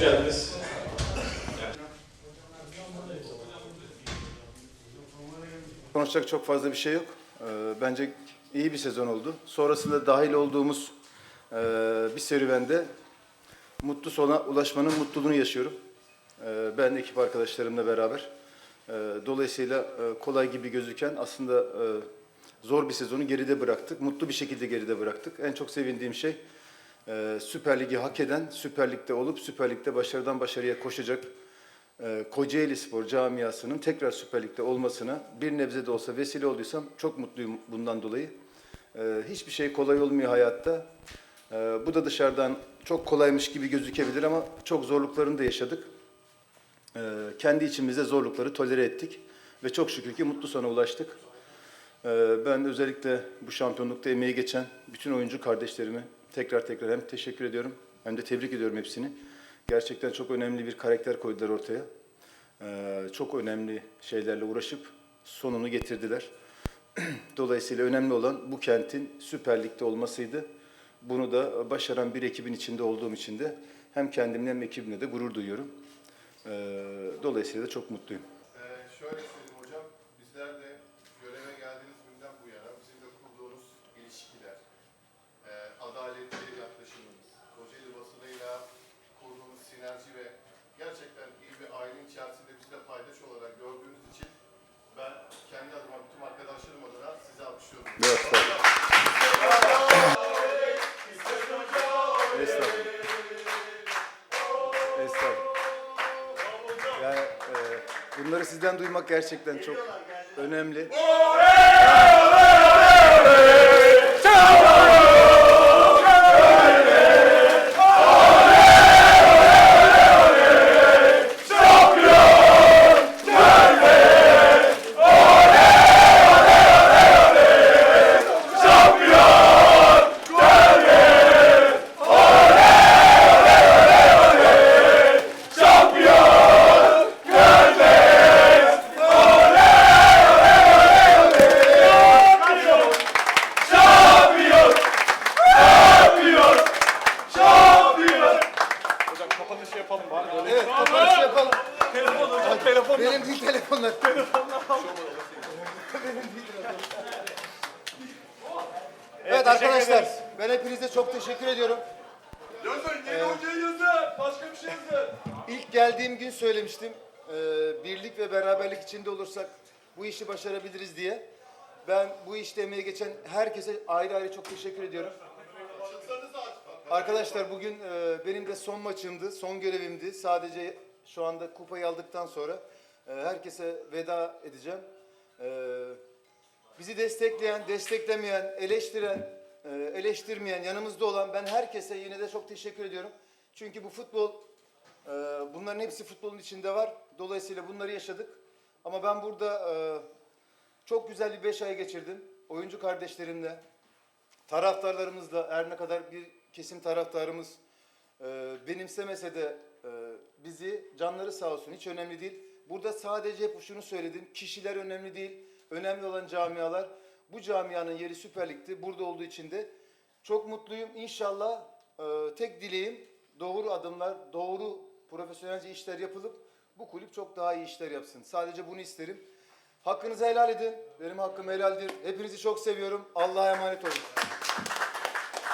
geldiniz. Konuşacak çok fazla bir şey yok. Ee, Bence iyi bir sezon oldu. Sonrasında dahil olduğumuz e, bir serüvende mutlu sona ulaşmanın mutluluğunu yaşıyorum. Ee, Ben ekip arkadaşlarımla beraber. Ee, Dolayısıyla e, kolay gibi gözüken aslında e, zor bir sezonu geride bıraktık. Mutlu bir şekilde geride bıraktık. En çok sevindiğim şey e, Süper Lig'i hak eden, Süper Lig'de olup Süper Lig'de başarıdan başarıya koşacak e, Kocaeli Spor camiasının tekrar Süper Lig'de olmasına bir nebze de olsa vesile olduysam çok mutluyum bundan dolayı. E, hiçbir şey kolay olmuyor hayatta. E, bu da dışarıdan çok kolaymış gibi gözükebilir ama çok zorluklarını da yaşadık. E, kendi içimizde zorlukları tolere ettik ve çok şükür ki mutlu sona ulaştık. E, ben özellikle bu şampiyonlukta emeği geçen bütün oyuncu kardeşlerime tekrar tekrar hem teşekkür ediyorum hem de tebrik ediyorum hepsini. Gerçekten çok önemli bir karakter koydular ortaya. Ee, çok önemli şeylerle uğraşıp sonunu getirdiler. Dolayısıyla önemli olan bu kentin Süper Lig'de olmasıydı. Bunu da başaran bir ekibin içinde olduğum için de hem kendimle hem ekibimle de gurur duyuyorum. Ee, dolayısıyla da çok mutluyum. Ee, şöyle bunları sizden duymak gerçekten çok önemli. Hocam kapanışı yapalım bari. Evet, kapanış yapalım. Telefon hocam, telefon. Benim değil telefonlar. Evet arkadaşlar, ben hepinize çok teşekkür ediyorum. Yazın, yeni hocayı yazın. Başka bir şey yazın. İlk geldiğim gün söylemiştim. eee, birlik ve beraberlik içinde olursak bu işi başarabiliriz diye. Ben bu işte emeği geçen herkese ayrı ayrı çok teşekkür ediyorum. Arkadaşlar bugün eee, benim de son maçımdı, son görevimdi. Sadece şu anda kupayı aldıktan sonra eee, herkese veda edeceğim. Eee, bizi destekleyen, desteklemeyen, eleştiren, eee, eleştirmeyen, yanımızda olan ben herkese yine de çok teşekkür ediyorum. Çünkü bu futbol ee, Bunların hepsi futbolun içinde var. Dolayısıyla bunları yaşadık. Ama ben burada e, çok güzel bir beş ay geçirdim. Oyuncu kardeşlerimle, taraftarlarımızla, her ne kadar bir kesim taraftarımız e, benimsemese de e, bizi, canları sağ olsun hiç önemli değil. Burada sadece hep şunu söyledim, kişiler önemli değil, önemli olan camialar. Bu camianın yeri Süper Lig'di, burada olduğu için de çok mutluyum. İnşallah e, tek dileğim doğru adımlar, doğru profesyonelce işler yapılıp bu kulüp çok daha iyi işler yapsın. Sadece bunu isterim. Hakkınızı helal edin. Benim hakkım helaldir. Hepinizi çok seviyorum. Allah'a emanet olun.